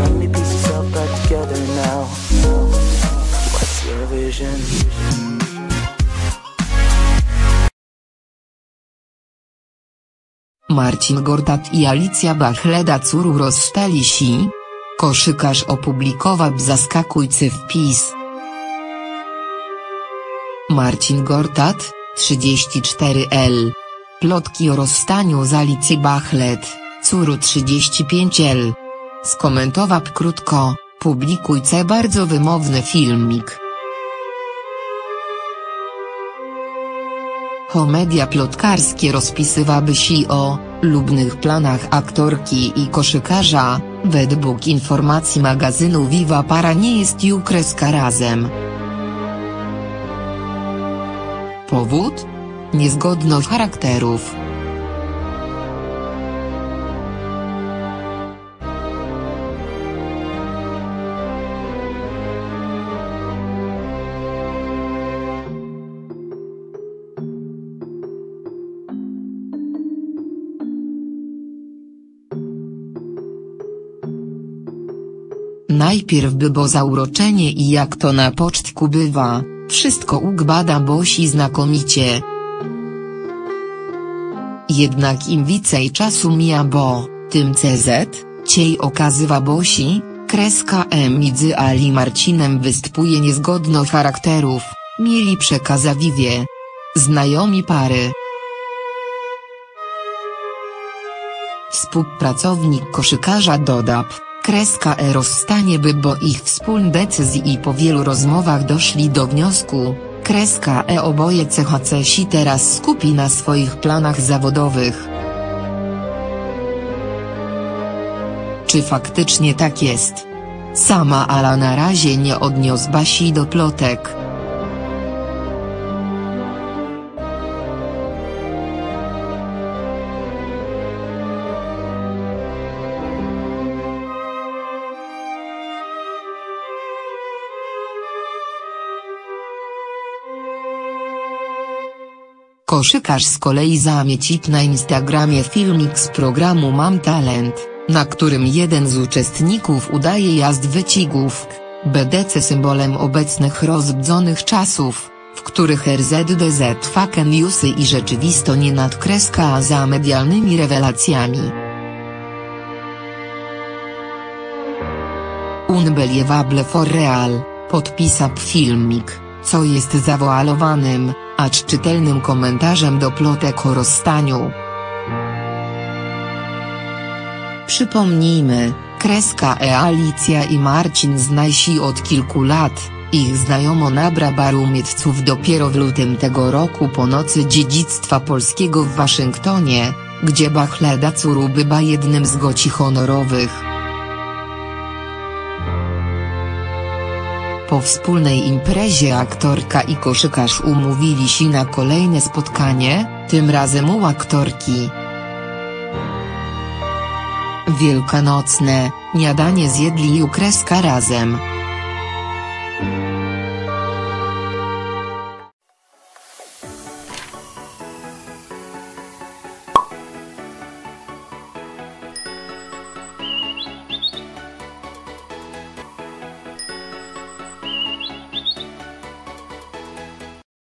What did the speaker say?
back together now. What's your vision? Marcin Gortat i Alicja Bachleda córu rozstali się? Koszykarz opublikował zaskakujący wpis. Marcin Gortat, 34L. Plotki o rozstaniu z Alicji Bachlet, córu 35L. Skomentował krótko, publikujce bardzo wymowny filmik. Komedia plotkarskie rozpisywaby się o lubnych planach aktorki i koszykarza, według informacji magazynu Viva para nie jest ju kreska razem. Powód? Niezgodność charakterów. Najpierw by bo zauroczenie i jak to na pocztku bywa, wszystko ugbada Bosi znakomicie. Jednak im więcej czasu mija bo, tym CZ, ciej okazywa Bosi, kreska M między Ali Marcinem występuje niezgodność charakterów, mieli przekazawiwie. Znajomi pary. Współpracownik koszykarza dodał, kreska E rozstanie by bo ich wspólne decyzji i po wielu rozmowach doszli do wniosku, kreska E oboje CHC si teraz skupi na swoich planach zawodowych. Czy faktycznie tak jest? Sama Ala na razie nie odniosła się do plotek. Koszykarz z kolei zamiecił na Instagramie filmik z programu Mam Talent, na którym jeden z uczestników udaje jazd wycigów, BDC symbolem obecnych rozbudzonych czasów, w których RZDZ fake newsy i rzeczywisto nie nadkreska za medialnymi rewelacjami. Unbelievable for real, podpisał filmik, co jest zawoalowanym, acz czytelnym komentarzem do plotek o rozstaniu. Przypomnijmy, kreska E Alicja i Marcin znajsi od kilku lat, ich znajomo nabra barumietców dopiero w lutym tego roku po nocy dziedzictwa polskiego w Waszyngtonie, gdzie Bachleda Curu bywa jednym z goci honorowych. Po wspólnej imprezie aktorka i koszykarz umówili się na kolejne spotkanie, tym razem u aktorki. Wielkanocne, niadanie zjedli u kreska razem.